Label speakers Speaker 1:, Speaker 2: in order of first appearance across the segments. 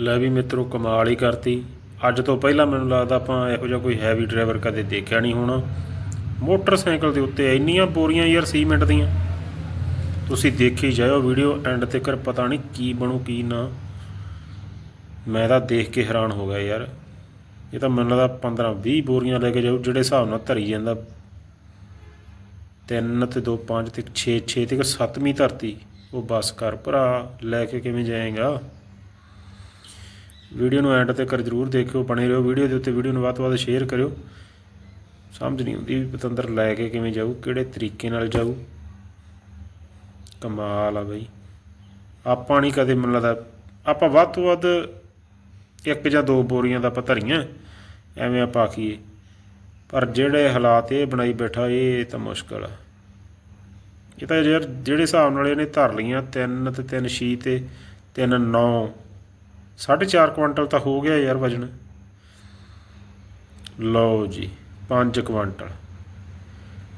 Speaker 1: ਲੈ ਵੀ ਮਿੱਤਰੋ ਕਮਾਲ ਹੀ ਕਰਤੀ। ਅੱਜ ਤੋਂ ਪਹਿਲਾਂ ਮੈਨੂੰ ਲੱਗਦਾ ਆਪਾਂ ਇਹੋ ਜਿਹਾ ਕੋਈ ਹੈਵੀ ਡਰਾਈਵਰ ਕਦੇ ਦੇਖਿਆ ਨਹੀਂ ਹੋਣਾ। ਮੋਟਰਸਾਈਕਲ ਦੇ ਉੱਤੇ ਇੰਨੀਆਂ ਬੋਰੀਆਂ ਯਾਰ ਸੀਮੈਂਟ ਦੀਆਂ। ਤੁਸੀਂ ਦੇਖੀ ਜਾਇਓ ਵੀਡੀਓ ਐਂਡ ਤੱਕ ਪਤਾ ਨਹੀਂ ਕੀ ਬਣੂ, ਕੀ ਨਾ। ਮੈਂ ਤਾਂ ਦੇਖ ਕੇ ਹੈਰਾਨ ਹੋ ਗਿਆ ਯਾਰ। ਇਹ ਤਾਂ ਮੈਨੂੰ ਲੱਗਦਾ 15 20 ਬੋਰੀਆਂ ਲੈ ਕੇ ਜਾਊ, ਜਿਹੜੇ ਹਿਸਾਬ ਨਾਲ ਧਰੀ ਜਾਂਦਾ। 3 ਤੇ 2 5 ਤੇ 6 6 ਤੇ 7ਵੀਂ ਧਰਤੀ। ਉਹ ਬਸ ਕਰ ਭਰਾ, ਲੈ ਕੇ ਕਿਵੇਂ ਜਾਏਗਾ? ਵੀਡੀਓ ਨੂੰ ਐਂਡ ਤੱਕ ਜ਼ਰੂਰ ਦੇਖਿਓ, ਬਣੇ ਰਹੋ ਵੀਡੀਓ ਦੇ ਉੱਤੇ। ਵੀਡੀਓ ਨੂੰ ਵੱਧ ਤੋਂ ਵੱਧ ਸ਼ੇਅਰ ਕਰਿਓ। ਸਮਝ ਨਹੀਂ ਆਉਂਦੀ ਵੀ ਪਤੰਦਰ ਲੈ ਕੇ ਕਿਵੇਂ ਜਾਊ, ਕਿਹੜੇ ਤਰੀਕੇ ਨਾਲ ਜਾਊ। ਕਮਾਲ ਆ ਬਈ। ਆਪਾਂ ਨਹੀਂ ਕਦੇ ਮੈਨੂੰ ਲੱਗਦਾ, ਆਪਾਂ ਵੱਧ ਤੋਂ ਵੱਧ ਇੱਕ ਜਾਂ ਦੋ ਬੋਰੀਆਂ ਦਾ ਆਪਾਂ ਧਰੀਆਂ, ਐਵੇਂ ਆਪਾਂ ਆਖੀਏ। ਪਰ ਜਿਹੜੇ ਹਾਲਾਤ ਇਹ ਬਣਾਈ ਬੈਠਾ, ਇਹ ਤਾਂ ਮੁਸ਼ਕਲ ਆ। ਇਹ ਤਾਂ ਯਾਰ, ਜਿਹੜੇ ਹਿਸਾਬ ਨਾਲ ਇਹਨੇ ਧਰ ਲਈਆਂ 3 ਤੇ 3 6 ਤੇ 3 9 4.5 ਕੁਇੰਟਲ ਤਾਂ ਹੋ ਗਿਆ ਯਾਰ ਵਜਨ। ਲਓ ਜੀ 5 ਕੁਇੰਟਲ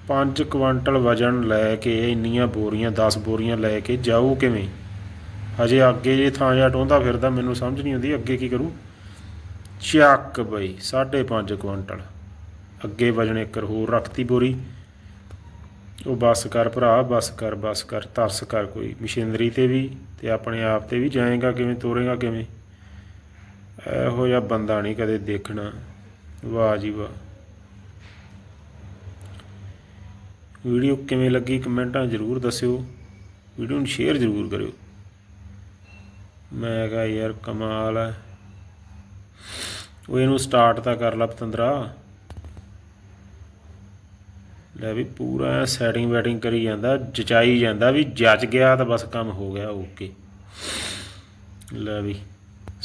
Speaker 1: 5 ਕੁਇੰਟਲ ਵਜਨ ਲੈ ਕੇ ਇੰਨੀਆਂ ਬੋਰੀਆਂ 10 ਬੋਰੀਆਂ ਲੈ ਕੇ ਜਾਊ ਕਿਵੇਂ? ਹਜੇ ਅੱਗੇ ਜੇ ਥਾਂ ਜਾਂ ਟੋਂਦਾ ਫਿਰਦਾ, ਮੈਨੂੰ ਸਮਝ ਨਹੀਂ ਆਉਂਦੀ ਅੱਗੇ ਕੀ ਕਰੂ। ਚੱਕ ਬਈ 5.5 ਕੁਇੰਟਲ ਅੱਗੇ ਵਜਨ ਇੱਕ ਹੋਰ ਰੱਖਤੀ ਬੋਰੀ। ਉਹ ਬੱਸ ਕਰ ਭਰਾ, ਬਸ ਕਰ, ਬੱਸ ਕਰ, ਤਰਸ ਕਰ ਕੋਈ ਮਸ਼ੀਨਰੀ ਤੇ ਵੀ ਤੇ ਆਪਣੇ ਆਪ ਤੇ ਵੀ ਜਾਏਗਾ ਕਿਵੇਂ, ਤੋਰੇਗਾ ਕਿਵੇਂ? ਇਹੋ ਜਿਹਾ ਬੰਦਾ ਨਹੀਂ ਕਦੇ ਦੇਖਣਾ। ਵਾਹ ਜੀ ਵਾਹ। ਵੀਡੀਓ ਕਿਵੇਂ ਲੱਗੀ ਕਮੈਂਟਾਂ ਜ਼ਰੂਰ ਦੱਸਿਓ। ਵੀਡੀਓ ਨੂੰ ਸ਼ੇਅਰ ਜ਼ਰੂਰ ਕਰਿਓ। ਮੈਂ ਕਹਾ ਯਾਰ ਕਮਾਲ ਹੈ। ਉਹ ਇਹਨੂੰ ਸਟਾਰਟ ਤਾਂ ਕਰ ਲਾ ਪਤੰਦਰਾ। ਲੈ ਵੀ ਪੂਰਾ ਸੈਟਿੰਗ ਵੈਟਿੰਗ ਕਰੀ ਜਾਂਦਾ, ਜਚਾਈ ਜਾਂਦਾ ਵੀ ਜੱਜ ਗਿਆ ਤਾਂ ਬਸ ਕੰਮ ਹੋ ਗਿਆ ਓਕੇ ਲੈ ਵੀ।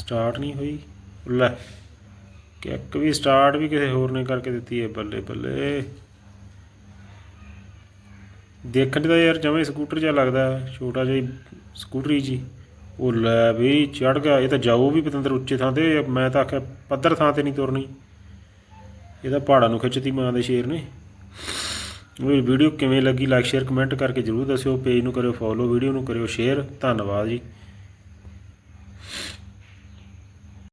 Speaker 1: ਸਟਾਰਟ ਨਹੀਂ ਹੋਈ। ਲੈ ਕਿੱਕ ਵੀ ਸਟਾਰਟ ਵੀ ਕਿਸੇ ਹੋਰ ਨੇ ਕਰਕੇ ਦਿੱਤੀ ਹੈ, ਬੱਲੇ ਬੱਲੇ। ਦੇਖਣ 'ਚ ਤਾਂ ਯਾਰ ਜਮੇ ਸਕੂਟਰ ਜਿਹਾ ਲੱਗਦਾ ਛੋਟਾ ਜਿਹਾ ਹੀ ਸਕੂਟਰੀ ਜੀ ਉਹ ਲੈ ਵੀ ਚੜ ਗਿਆ, ਇਹ ਤਾਂ ਜਾਓ ਵੀ ਪਤੰਦਰ ਉੱਚੇ ਥਾਂ ਤੇ ਮੈਂ ਤਾਂ ਆਖਿਆ ਪੱਧਰ ਥਾਂ ਤੇ ਨਹੀਂ ਤੁਰਨੀ। ਇਹਦਾ ਪਹਾੜਾਂ ਨੂੰ ਖਿੱਚਦੀ ਮਾਂ ਦੇ ਸ਼ੇਰ ਨੇ। ਉਹ ਵੀਡੀਓ ਕਿਵੇਂ ਲੱਗੀ ਲਾਈਕ ਸ਼ੇਅਰ ਕਮੈਂਟ ਕਰਕੇ ਜਰੂਰ ਦੱਸਿਓ ਪੇਜ ਨੂੰ ਕਰਿਓ ਫੋਲੋ ਵੀਡੀਓ ਨੂੰ ਕਰਿਓ ਸ਼ੇਅਰ ਧੰਨਵਾਦ ਜੀ।